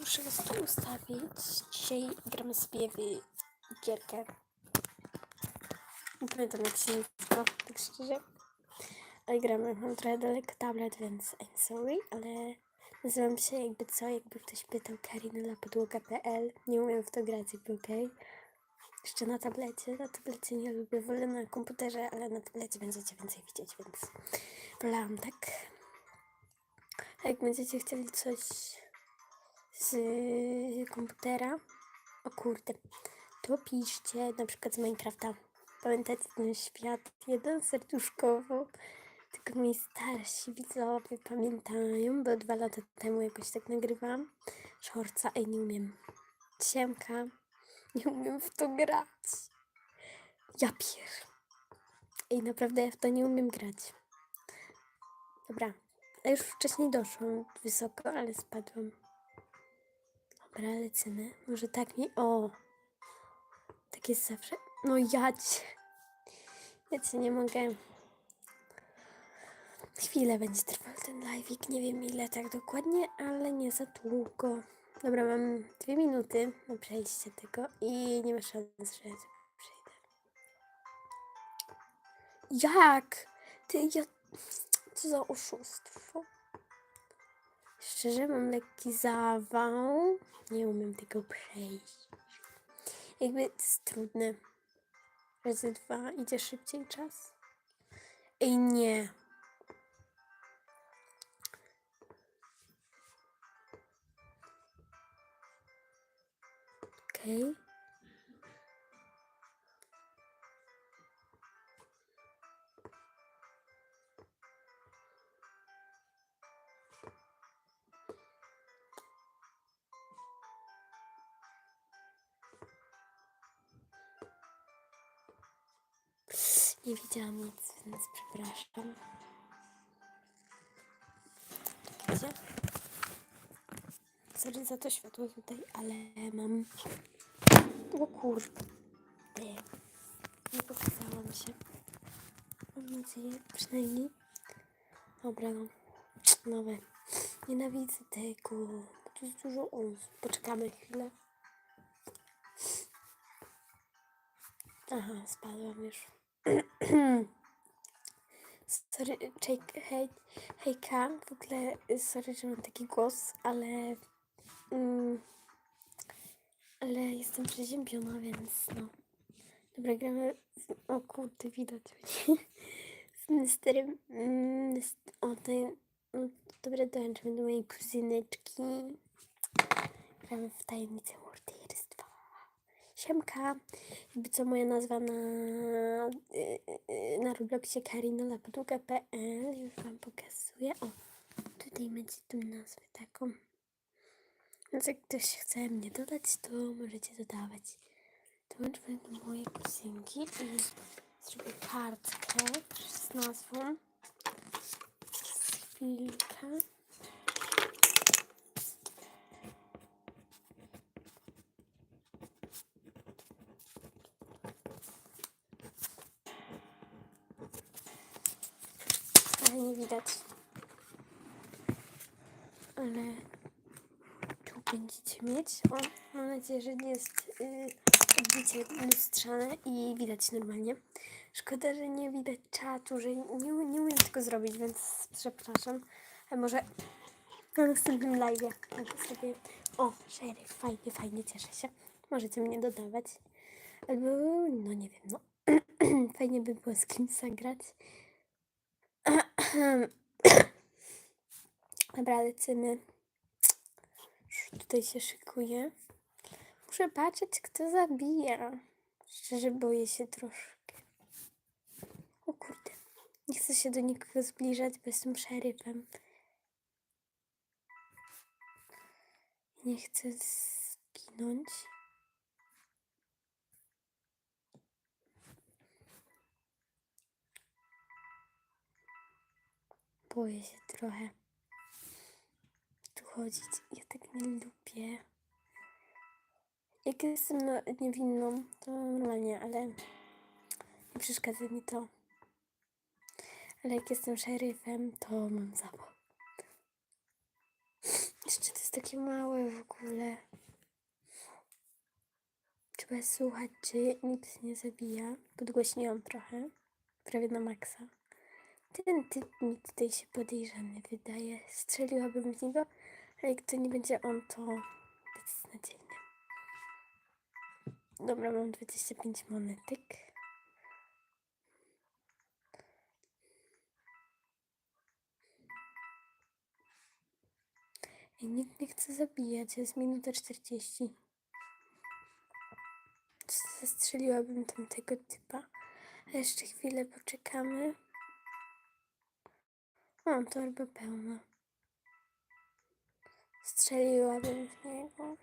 Muszę was tu ustawić. Dzisiaj gramy sobie w gierkę. Nie pamiętam jak się nazywa, tak szczerze. Ale gramy, mam trochę daleko tablet, więc I'm sorry, ale nazywam się jakby co, jakby ktoś pytał karinelapodłoga.pl. Nie umiem w to grać, jakby okej. Jeszcze na tablecie, na tablecie nie lubię, wolę na komputerze, ale na tablecie będziecie więcej widzieć, więc wolałam tak. A jak będziecie chcieli coś z komputera, o kurde, to piszcie na przykład z Minecrafta. Pamiętacie ten świat jeden serduszkowo? Tylko moi starsi widzowie pamiętają, bo dwa lata temu jakoś tak nagrywałam. Szorca, ej nie umiem. Siemka, nie umiem w to grać. Ja pier. Ej, naprawdę ja w to nie umiem grać. Dobra, a już wcześniej doszłam wysoko, ale spadłam. Dobra, lecimy. Może tak mi... O! Tak jest zawsze. No ja cię... Ja cię nie mogę... Chwilę będzie trwał ten live'ik. Nie wiem ile tak dokładnie, ale nie za długo. Dobra, mam dwie minuty na przejście tego i nie ma szans, że przejdę. Jak? Ty, ja... Co za oszustwo. Szczerze, mam lekki zawał. Nie umiem tego przejść. Jakby to jest trudne. Razy dwa idzie szybciej czas. Ej, nie. Okej. Okay. Nie widziałam nic, więc przepraszam. Czekajcie. Sorry za to światło tutaj, ale mam... O kurde. Nie pokazałam się. Mam nadzieję, przynajmniej. Dobra, no. Nowe. Nienawidzę tego. Tu jest dużo osób. Poczekamy chwilę. Aha, spadłam już. sorry, czek, hej, hejka, w ogóle sorry, że mam taki głos, ale mm, ale jestem przeziębiona, więc no. Dobra, gramy, w, o kurde, widać mnie, z misterem, mm, o tej, no, dobra, dołączymy do mojej kuzyneczki, gramy w tajemnicę morderstwa. Siemka, jakby co moja nazwa na, y, y, na Robloxie karinolapodługa.pl już Wam pokazuję. O, tutaj macie tą nazwę taką. Więc jak ktoś chce mnie dodać, to możecie dodawać. Dołączmy do mojej kuzynki i zrobię kartkę z nazwą. Chwilkę. Nie widać. Ale tu będziecie mieć. O, mam nadzieję, że nie jest yy, odbicie lustrzane i widać normalnie. Szkoda, że nie widać czatu, że nie, nie umiem tego zrobić, więc przepraszam. Ale może na następnym mogę sobie... O, szeryf, fajnie, fajnie, cieszę się. Możecie mnie dodawać. Albo, no nie wiem, no. fajnie by było z kimś zagrać. Dobra, lecimy. Już tutaj się szykuje. Muszę patrzeć, kto zabija. Szczerze boję się troszkę. O kurde. Nie chcę się do nikogo zbliżać, bo jestem szeryfem. Nie chcę zginąć. Boję się trochę tu chodzić. Ja tak nie lubię. Jak jestem niewinną, to normalnie, ale nie przeszkadza mi to. Ale jak jestem szeryfem, to mam zawał. Jeszcze to jest takie małe w ogóle. Trzeba słuchać, czy nic nie zabija. Podgłośniłam trochę. Prawie na maksa. Ten typ mi tutaj się podejrzany wydaje. Strzeliłabym w niego, ale jak to nie będzie on, to beznadziejnie. Dobra, mam 25 monetek. I nikt nie chce zabijać, jest minuta 40. Zastrzeliłabym tamtego typa. Jeszcze chwilę poczekamy. O, torba pełna. Strzeliłabym w niego.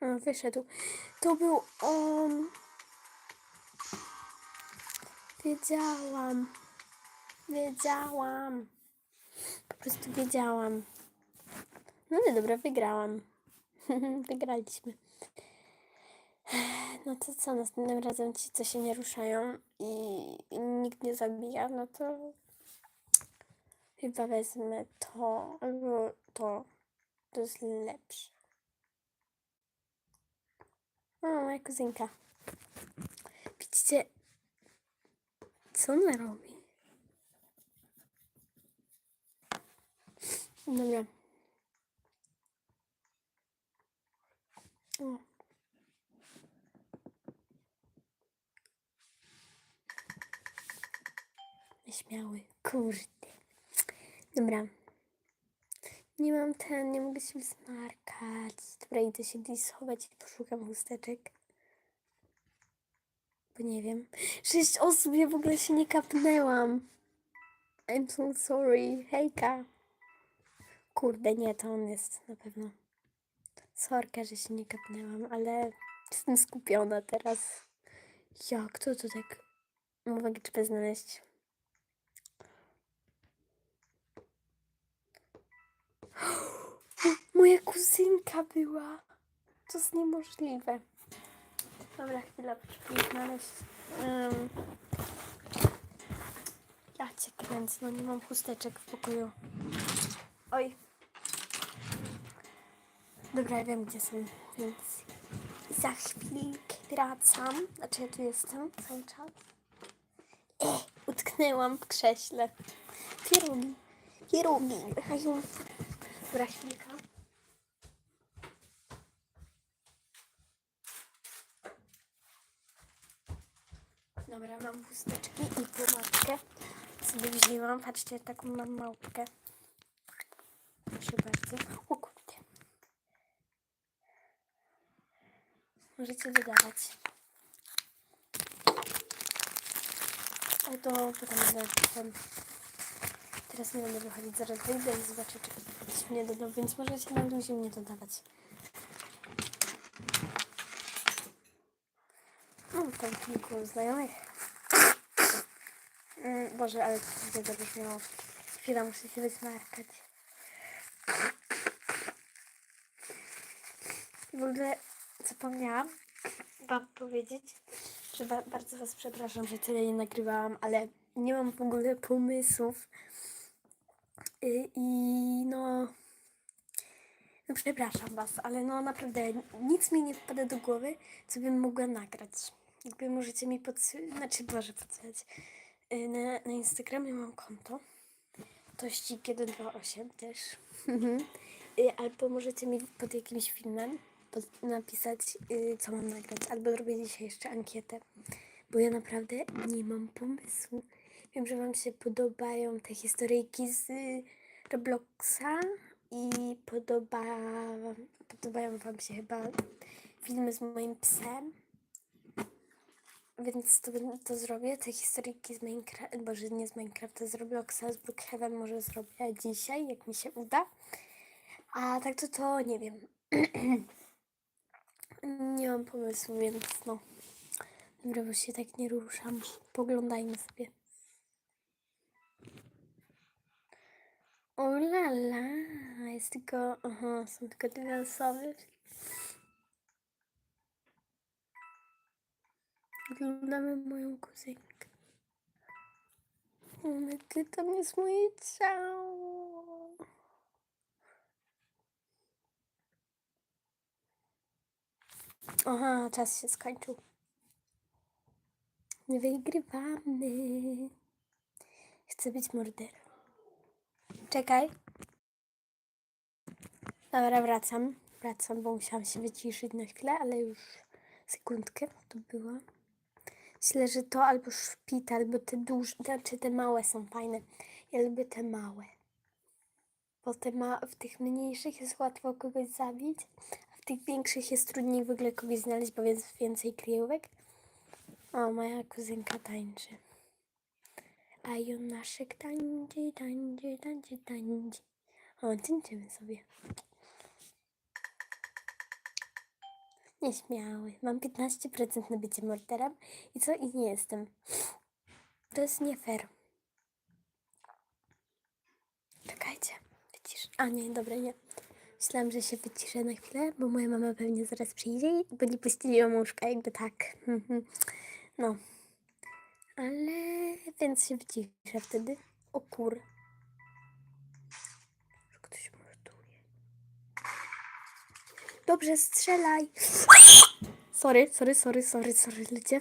O, wyszedł. To był on. Wiedziałam. Wiedziałam. Po prostu wiedziałam. No nie, dobra, wygrałam. Wygraliśmy. No to co, następnym razem ci, co się nie ruszają i, i nikt nie zabija, no to chyba wezmę to albo to. To jest lepsze. O, moja kuzynka. Widzicie, co ona robi? Dobra. O. Śmiały. Kurde. Dobra. Nie mam ten, nie mogę się wysmarkać. Dobra, idę się gdzieś schować i poszukam chusteczek. Bo nie wiem. Sześć osób, ja w ogóle się nie kapnęłam. I'm so sorry. Hejka. Kurde, nie, to on jest na pewno. Sorka, że się nie kapnęłam, ale jestem skupiona teraz. Jak to to tak? Uwagę trzeba znaleźć. Moja kuzynka była. To jest niemożliwe. Dobra, chwila, potrzebuję znaleźć. Um, ja cię kręcę, no nie mam chusteczek w pokoju. Oj. Dobra, ja wiem gdzie są, więc za chwilkę wracam. Znaczy ja tu jestem cały czas. E, utknęłam w krześle. Pierogi, pierogi. Hają. Dobra, chwilka. Dobra, mam chusteczki i pomadkę. Sobie wzięłam. Patrzcie, taką mam małpkę. Proszę bardzo. O kurde. Możecie dodawać. O to potem potem. Teraz nie będę wychodzić, zaraz wyjdę i zobaczę, czy ktoś mnie dodał, więc możecie na luzie mnie dodawać. Mam tam kilku znajomych. Mm, Boże, ale to będzie zabrzmiało. Chwila, muszę się wysmarkać. W ogóle zapomniałam wam powiedzieć, że ba bardzo was przepraszam, że tyle nie nagrywałam, ale nie mam w ogóle pomysłów. Y, I no... No przepraszam was, ale no naprawdę nic mi nie wpada do głowy, co bym mogła nagrać. Jakby możecie mi podsyłać, znaczy Boże podsyłać. Y, Na, na Instagramie mam konto. Tościk128 też. Y, Albo możecie mi pod jakimś filmem pod, napisać, co mam nagrać. Albo zrobię dzisiaj jeszcze ankietę. Bo ja naprawdę nie mam pomysłu. Wiem, że Wam się podobają te historyjki z Robloxa i podoba, podobają Wam się chyba filmy z moim psem. Więc to, to zrobię. Te historyjki z Minecraft, boże nie z Minecrafta, z Robloxa, z Brookhaven może zrobię dzisiaj, jak mi się uda. A tak to to nie wiem. nie mam pomysłu, więc no. Dobra, bo się tak nie ruszam. Poglądajmy sobie. O la la, jest tylko, aha, są tylko dwie osoby. Oglądamy moją kuzynkę. Omega, tam jest moje ciało. Aha, czas się skończył. Wygrywamy. Chcę być morderem. Czekaj. Dobra, wracam. Wracam, bo musiałam się wyciszyć na chwilę, ale już sekundkę to było. Myślę, że to albo szpit, albo te duże, znaczy te małe są fajne. Ja lubię te małe. Bo te ma, w tych mniejszych jest łatwo kogoś zabić, a w tych większych jest trudniej w ogóle kogoś znaleźć, bo jest więcej kryjówek. O, moja kuzynka tańczy. A Jonaszek tańczy, tańczy, tańczy, tańczy. O, tańczymy sobie. Nieśmiały. Mam 15% na bycie morderem i co? I nie jestem. To jest nie fair. Czekajcie. Wycisz. A nie, dobra, nie. Myślałam, że się wyciszę na chwilę, bo moja mama pewnie zaraz przyjdzie bo nie puścili ją łóżka, jakby tak. No. Ale więc się wyciszę wtedy. O kur. Ktoś morduje. Dobrze, strzelaj. Sorry, sorry, sorry, sorry, sorry, ludzie.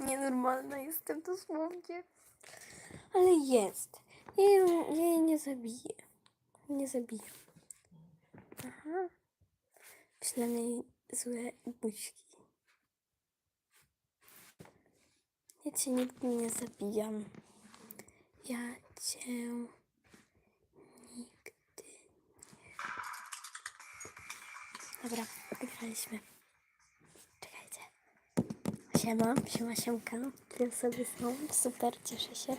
Nienormalna jestem dosłownie. Ale jest. Ja nie zabiję. Nie zabiję. Aha. Jej złe buźki. Ja cię nigdy nie zabijam. Ja cię nigdy nie. Dobra, wygraliśmy. Czekajcie. Siema, siema, siemka. Dwie osoby są. Super, cieszę się.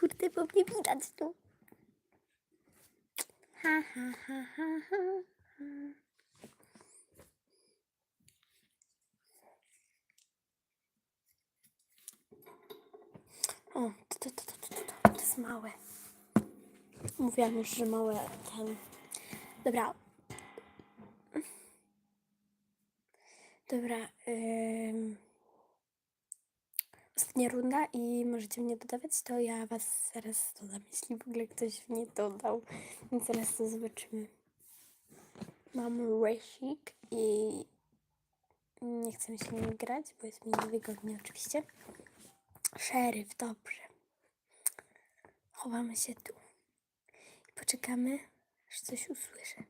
Kurde, bo mnie widać tu. Ha, ha, ha, ha, ha. ha. O, to, to, to, to, to, to, to jest małe. Mówiłam już, że małe ten. Dobra. Dobra. Ym... Ostatnia runda i możecie mnie dodawać, to ja was zaraz dodam, jeśli w ogóle ktoś mnie dodał. Więc zaraz to zobaczymy. Mam resik i nie chcę się nim grać, bo jest mi niewygodnie oczywiście. Szeryf, dobrze. Chowamy się tu. I poczekamy, aż coś usłyszę.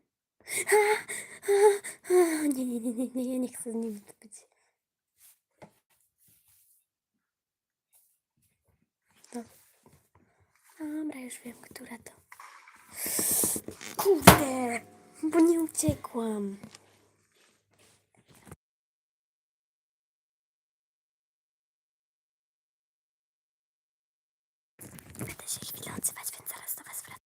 A, nie, nie, nie, nie, nie, ja nie chcę z nim być. No. Dobra, już wiem, która to. Kurde, bo nie uciekłam. Będę się chwilę odzywać, więc zaraz do was wracam.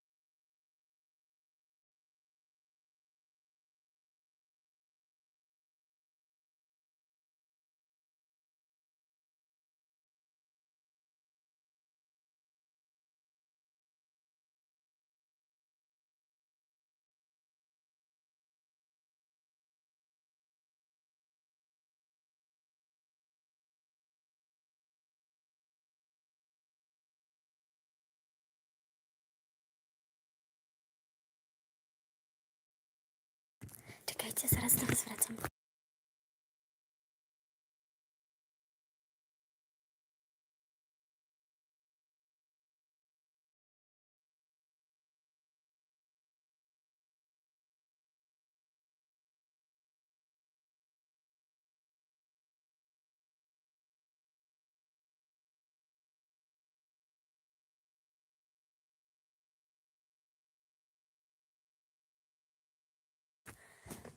Czekajcie, zaraz do was wracam.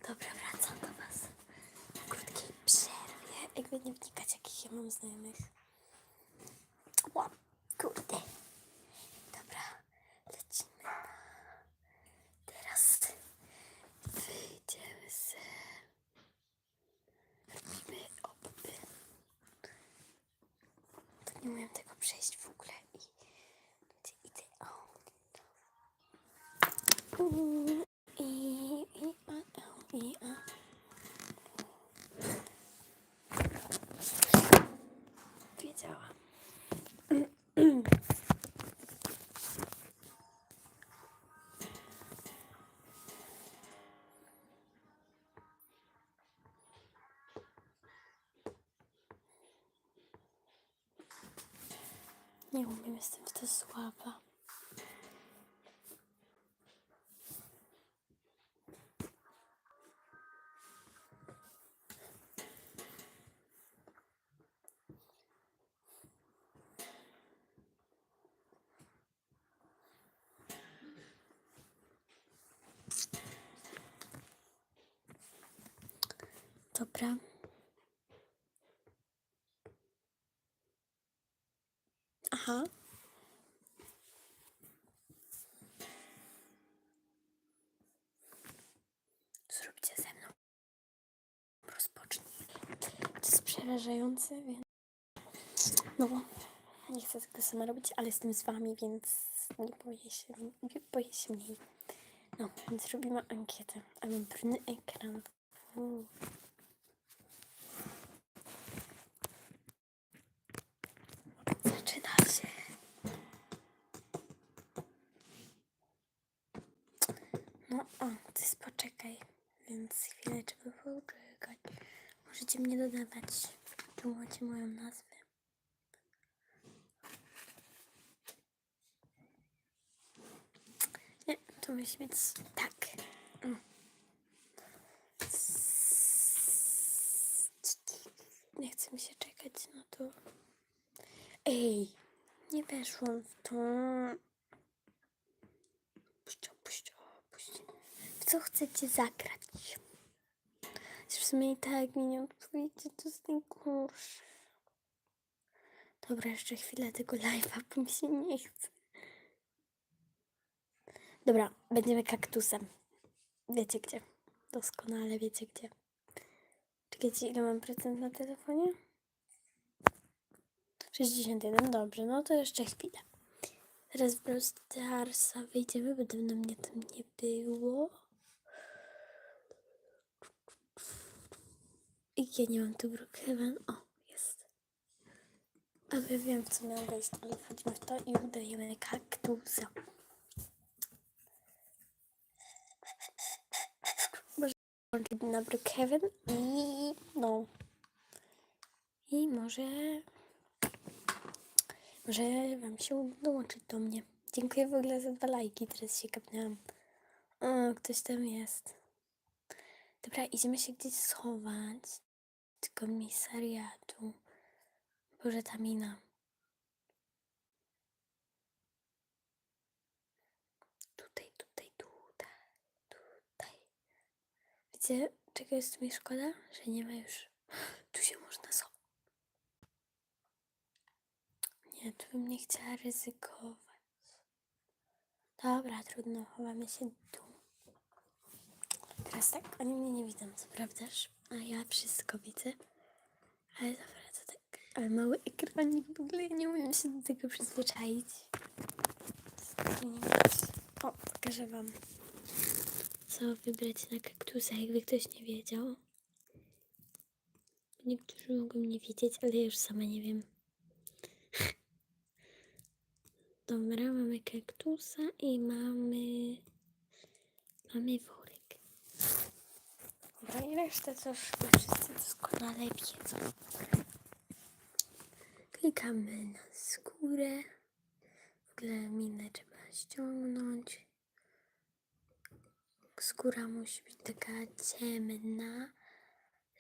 Dobra, wracam do was. W krótkiej przerwie. Jakby nie wnikać, jakich ja mam znajomych. Ła, kurde. Dobra, lecimy na... Teraz wyjdziemy se. Robimy obby. To nie umiem tego przejść w ogóle i będzie idealnie. Mm, I, Nie umiem, jestem w to słaba. Dobra. Aha. Zróbcie ze mną. Rozpocznij. To jest przerażające, więc... No, nie chcę tego sama robić, ale jestem z wami, więc nie boję się, nie boję się mniej. No, więc robimy ankietę. A mam brudny ekran. Zaczyna się. No, o, ty poczekaj. Więc chwilę trzeba poczekać. Możecie mnie dodawać. Tu macie moją nazwę. Nie, to musi być tak. Nie chce mi się czekać, no to... Ej, nie weszłam w to. Puść, puść, puść. W co chcecie zagrać? W sumie i tak mi nie odpowiecie, to jest najgorsze. Dobra, jeszcze chwilę tego live'a, bo mi się nie chce. Dobra, będziemy kaktusem. Wiecie gdzie. Doskonale wiecie gdzie. Czekajcie, ile mam procent na telefonie? 61, dobrze, no to jeszcze chwilę. Teraz w Brawl Starsa wyjdziemy, bo dawno mnie tam nie było. Ja nie mam tu Brookhaven. O, jest. Ale wiem, co miałam wejść, ale wchodzimy w to i udajemy kaktusa. Może na Brookhaven i no. I może może wam się dołączyć do mnie. Dziękuję w ogóle za dwa lajki, teraz się kapnęłam. O, ktoś tam jest. Dobra, idziemy się gdzieś schować. Z komisariatu. Boże, ta mina. Tutaj, tutaj, tutaj, tutaj. Wiecie, czego jest mi szkoda? Że nie ma już... Tu się można schować. Nie, tu bym nie chciała ryzykować. Dobra, trudno, chowamy się tu. Teraz tak, oni mnie nie widzą, co prawdaż? A ja wszystko widzę. Ale dobra, to tak. Ale mały ekranik w ogóle, nie umiem się do tego przyzwyczaić. O, pokażę wam, co wybrać na kaktusa, jakby ktoś nie wiedział. Niektórzy mogą nie wiedzieć, ale ja już sama nie wiem. Dobra, mamy kaktusa i mamy... Mamy worek. Dobra, i resztę to już wszyscy doskonale wiedzą. Klikamy na skórę. W ogóle minę trzeba ściągnąć. Skóra musi być taka ciemna,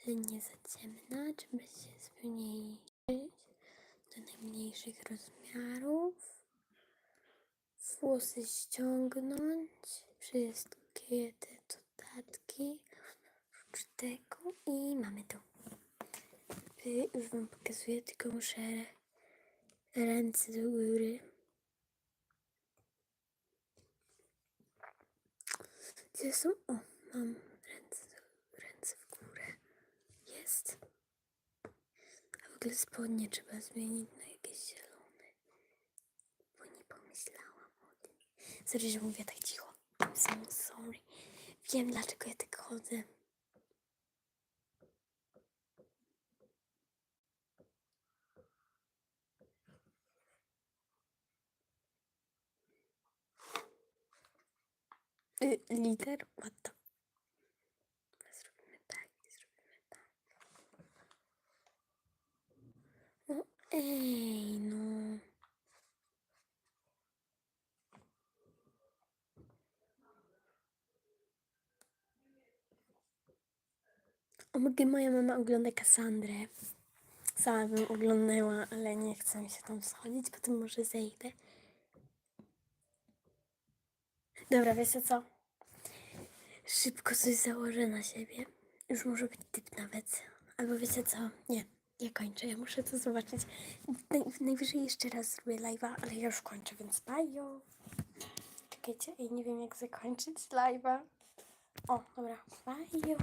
ale nie za ciemna. Trzeba się zmniejszyć do najmniejszych rozmiarów włosy ściągnąć, wszystkie te dodatki, tego i mamy to. Y, Już wam pokazuję, tylko muszę ręce do góry. Gdzie są? O, mam ręce, ręce w górę. Jest. A w ogóle spodnie trzeba zmienić na jakieś zielone, bo nie pomyślałam o tym. Sorry, że mówię tak cicho. I'm so sorry. Wiem, dlaczego ja tak chodzę. Y, lider? Zrobimy tak, zrobimy tak. No ej, no. O, moja mama ogląda Kassandrę. Sama bym oglądała, ale nie chcę mi się tam schodzić, potem może zejdę. Dobra, wiecie co? Szybko coś założę na siebie. Już może być typ nawet. Albo wiecie co? Nie, nie kończę. Ja muszę to zobaczyć. Naj, najwyżej jeszcze raz zrobię live'a, ale ja już kończę, więc bye. Czekajcie, ja nie wiem jak zakończyć live'a. O, dobra, bye.